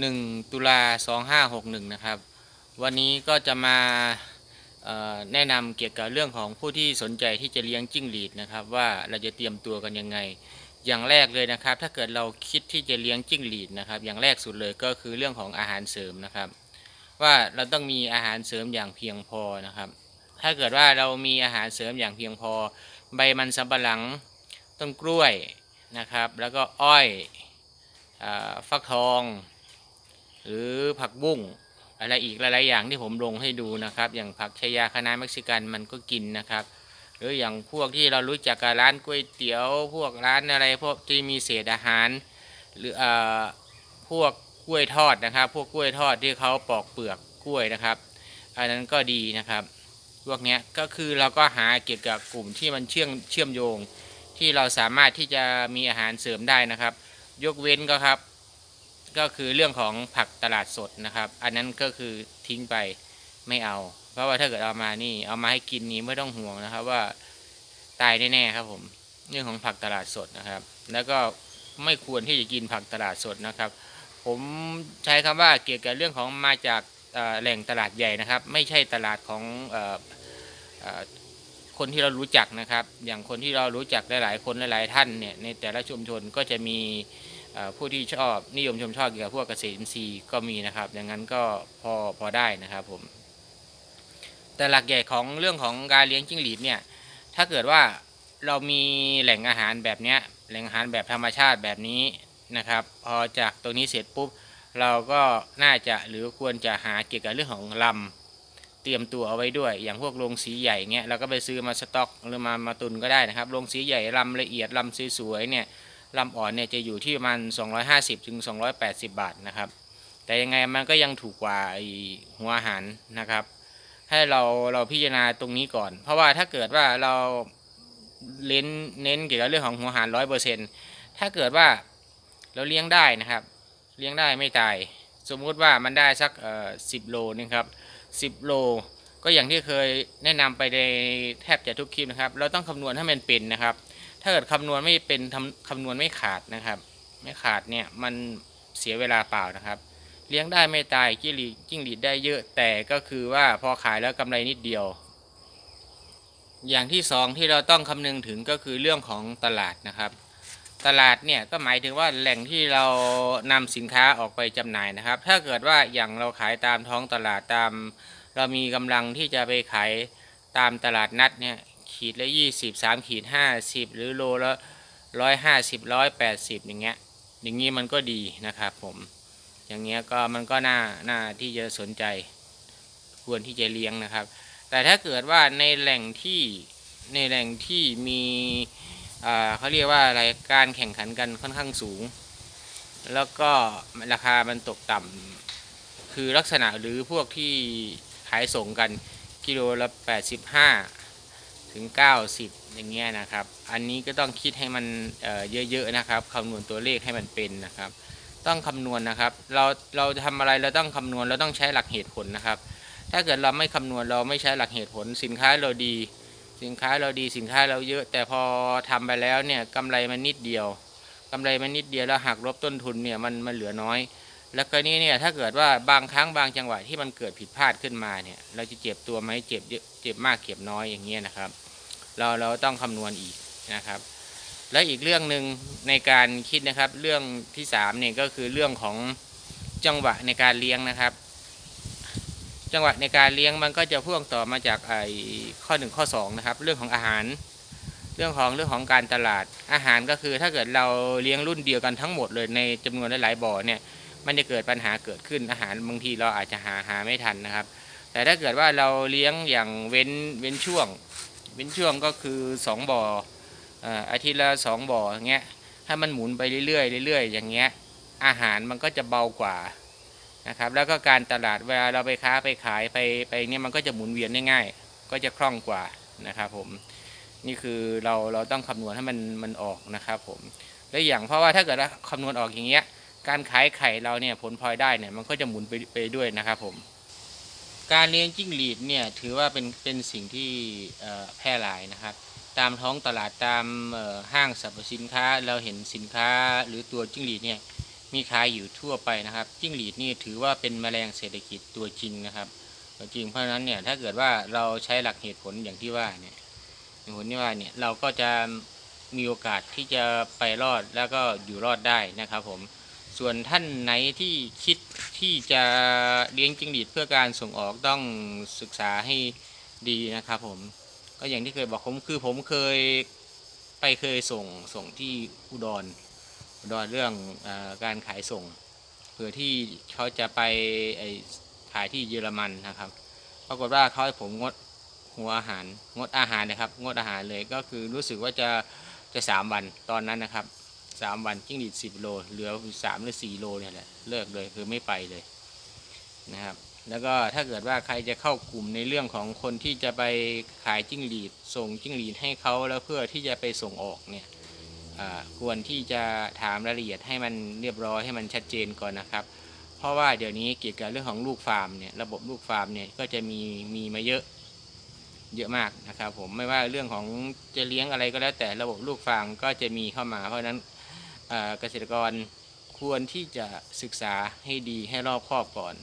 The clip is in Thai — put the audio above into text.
1 ตุลา 2561 นะครับ วันนี้ก็จะมาแนะนำเกี่ยวกับเรื่องของผู้ที่สนใจที่จะเลี้ยงจิ้งหรีดนะครับ ว่าเราจะเตรียมตัวกันยังไง อย่างแรกเลยนะครับ ถ้าเกิดเราคิดที่จะเลี้ยงจิ้งหรีดนะครับ อย่างแรกสุดเลยก็คือเรื่องของอาหารเสริมนะครับ ว่าเราต้องมีอาหารเสริมอย่างเพียงพอนะครับ ถ้าเกิดว่าเรามีอาหารเสริมอย่างเพียงพอ ใบมันสำปะหลังต้นกล้วยนะครับ แล้วก็อ้อยอฟักทอง หรือผักบุ้งอะไรอีกหลายๆอย่างที่ผมลงให้ดูนะครับ อย่างผักชายาคณะเม็กซิกันมันก็กินนะครับ หรืออย่างพวกที่เรารู้จักกับร้านก๋วยเตี๋ยว พวกร้านอะไรพวกที่มีเศษอาหาร หรืออ่พวกกล้วยทอดนะครับ พวกกล้วยทอดที่เขาปอกเปลือกกล้วยนะครับ อันนั้นก็ดีนะครับพวกเนี้ยก็คือเราก็หาเกี่ยวกับกลุ่มที่มันเชื่อมเชื่อมโยง ที่เราสามารถที่จะมีอาหารเสริมได้นะครับ ยกเว้นก็ครับ ก็คือเรื่องของผักตลาดสดนะครับ อันนั้นก็คือทิ้งไปไม่เอา เพราะว่าถ้าเกิดเอามานี่ เอามาให้กินนี้ไม่ต้องห่วงนะครับว่าตายแน่ๆครับผม เรื่องของผักตลาดสดนะครับ แล้วก็ไม่ควรที่จะกินผักตลาดสดนะครับ ผมใช้คำว่าเกี่ยวกับเรื่องของมาจากแหล่งตลาดใหญ่นะครับ ไม่ใช่ตลาดของออคนที่เรารู้จักนะครับ อย่างคนที่เรารู้จักหลายๆ คนหลายๆท่านเนี่ยในแต่ละชุมชนก็จะมี ผู้ที่ชอบนิยมชมชอบเกี่ยวกับพวกเกษตรอินทรีย์ก็มีนะครับ อย่างนั้นก็พอพอได้นะครับผม แต่หลักใหญ่ของเรื่องของการเลี้ยงจิ้งหรีดเนี่ย ถ้าเกิดว่าเรามีแหล่งอาหารแบบนี้แหล่งอาหารแบบธรรมชาติแบบนี้นะครับ พอจากตรงนี้เสร็จปุ๊บ เราก็น่าจะหรือควรจะหาเกี่ยวกับเรื่องของลำเตรียมตัวเอาไว้ด้วย อย่างพวกโรงสีใหญ่เงี้ยเราก็ไปซื้อมาสต็อกหรือมามาตุนก็ได้นะครับโรงสีใหญ่ลำละเอียดลำสวยๆเนี่ย ลำอ่อนเนี่ยจะอยู่ที่ประมาณ250ถึง280 บาทนะครับ แต่ยังไงมันก็ยังถูกกว่าไอหัวอาหารนะครับ ให้เราเราพิจารณาตรงนี้ก่อน เพราะว่าถ้าเกิดว่าเราเน้นเน้นเกี่ยวกับเรื่องของหัวอาหารร้อยเปอร์เซ็นถ้าเกิดว่าเราเลี้ยงได้นะครับ เลี้ยงได้ไม่ตาย สมมุติว่ามันได้สักเอ่อสิบโลนึงครับสิบโลก็อย่างที่เคยแนะนำไปในแทบจะทุกคลิปนะครับ เราต้องคำนวณให้มันเป็นนะครับ ถ้าเกิดคำนวณไม่เป็นทำคำนวณไม่ขาดนะครับ ไม่ขาดเนี่ยมันเสียเวลาเปล่านะครับ เลี้ยงได้ไม่ตายจิ้งหรีดจิ้งหรีดได้เยอะแต่ก็คือว่าพอขายแล้วกำไรนิดเดียว อย่างที่สองที่เราต้องคำนึงถึงก็คือเรื่องของตลาดนะครับ ตลาดเนี่ยก็หมายถึงว่าแหล่งที่เรานำสินค้าออกไปจำหน่ายนะครับ ถ้าเกิดว่าอย่างเราขายตามท้องตลาดตาม เรามีกำลังที่จะไปขายตามตลาดนัดเนี่ย ขีดละยี่สิบสามขีดห้าสิบหรือโลละร้อยห้าสิบร้อยแปดสิบอย่างเงี้ยอย่างงี้มันก็ดีนะครับผมอย่างเงี้ยก็มันก็น่าน่าที่จะสนใจ ควรที่จะเลี้ยงนะครับ แต่ถ้าเกิดว่าในแหล่งที่ในแหล่งที่มีอ่าเขาเรียกว่าอะไรการแข่งขันกันค่อนข้างสูง แล้วก็ราคามันตกต่ำคือลักษณะหรือพวกที่ขายส่งกันกิโลละ85 ถึง 90 อย่างเงี้ยนะครับ อันนี้ก็ต้องคิดให้มันเเยอะๆนะครับคำนวณตัวเลขให้มันเป็นนะครับ ต้องคำนวณนะครับ เราเราทำอะไรเราต้องคำนวณเราต้องใช้หลักเหตุผลนะครับ ถ้าเกิดเราไม่คำนวณเราไม่ใช้หลักเหตุผล สินค้าเราดี สินค้าเราดีสินค้าเราเยอะ แต่พอทำไปแล้วเนี่ยกำไรมันนิดเดียวกำไรมันนิดเดียวแล้วหักลบต้นทุนเนี่ยมันมันเหลือน้อย แล้วก็นี่เนี่ยถ้าเกิดว่าบางครั้งบางจังหวะที่มันเกิดผิดพลาดขึ้นมาเนี่ยเราจะเจ็บตัวไหมเจ็บเยอะเจ็บมากเจ็บน้อยอย่างเงี้ยนะครับ เราเราต้องคำนวณอีกนะครับ และอีกเรื่องหนึ่งในการคิดนะครับ เรื่องที่สามเนี่ยก็คือเรื่องของจังหวะในการเลี้ยงนะครับ จังหวะในการเลี้ยงมันก็จะพ่วงต่อมาจากไอ้ข้อหนึ่งข้อสองนะครับเรื่องของอาหารเรื่องของเรื่องของการตลาดอาหารก็คือถ้าเกิดเราเลี้ยงรุ่นเดียวกันทั้งหมดเลยในจำนวนหลายบ่อเนี่ยมันจะเกิดปัญหาเกิดขึ้นอาหารบางทีเราอาจจะหาหาไม่ทันนะครับ แต่ถ้าเกิดว่าเราเลี้ยงอย่างเว้นเว้นช่วง เว้นช่วงก็คือสองบ่ออ่อาทิตย์ละสองบ่ออย่างเงี้ยถ้มันหมุนไปเรื่อยๆเรื่อยๆอย่างเงี้ยอาหารมันก็จะเบากว่านะครับแล้วก็การตลาดเวลาเราไปค้าไปขายไปไปเนี่ยมันก็จะหมุนเวียนได้ง่าย ก็จะคล่องกว่านะครับผมนี่คือเราเราต้องคำนวณให้มันมันออกนะครับผมและอย่างเพราะว่าถ้าเกิดว่าคำนวณออกอย่างเงี้ยการขายไข่เราเนี่ยผลพลอยได้เนี่ยมันก็จะหมุนไปไปด้วยนะครับผม การเลี้ยงจิ้งหรีดเนี่ยถือว่าเป็นเป็นสิ่งที่แพร่หลายนะครับ ตามท้องตลาดตามห้างสรรพสินค้าเราเห็นสินค้าหรือตัวจิ้งหรีดเนี่ยมีขายอยู่ทั่วไปนะครับ จิ้งหรีดนี่ถือว่าเป็นแมลงเศรษฐกิจตัวจริงนะครับตัวจริงเพราะฉะนั้นเนี่ยถ้าเกิดว่าเราใช้หลักเหตุผลอย่างที่ว่าเนี่ยเหตุผลที่ว่าเนี่ยเราก็จะมีโอกาสที่จะไปรอดแล้วก็อยู่รอดได้นะครับผม ส่วนท่านไหนที่คิดที่จะเลี้ยงจิ้งหรีดเพื่อการส่งออกต้องศึกษาให้ดีนะครับผมก็อย่างที่เคยบอกผมคือผมเคยไปเคยส่งส่งที่อุดรอุดรเรื่องอการขายส่ง เพื่อที่เขาจะไปขายที่เยอรมันนะครับ ปรากฏว่าเขาให้ผมงดหัวอาหาร งดอาหารนะครับ งดอาหารเลยก็คือรู้สึกว่าจะจะสามวันตอนนั้นนะครับ สามวันจิ้งหรีดสิบโล เหลือสามหรือสี่โลเนี่ยแหละ เลิกเลยคือไม่ไปเลยนะครับ แล้วก็ถ้าเกิดว่าใครจะเข้ากลุ่มในเรื่องของคนที่จะไปขายจิ้งหรีด ส่งจิ้งหรีดให้เขาแล้วเพื่อที่จะไปส่งออกเนี่ยควรที่จะถามรายละเอียดให้มันเรียบร้อยให้มันชัดเจนก่อนนะครับ เพราะว่าเดี๋ยวนี้เกี่ยวกับเรื่องของลูกฟาร์มเนี่ยระบบลูกฟาร์มเนี่ยก็จะมีมีมาเยอะเยอะมากนะครับผมไม่ว่าเรื่องของจะเลี้ยงอะไรก็แล้วแต่ระบบลูกฟาร์มก็จะมีเข้ามาเพราะฉะนั้น เกษตรกรควรที่จะศึกษาให้ดีให้รอบคอบก่อน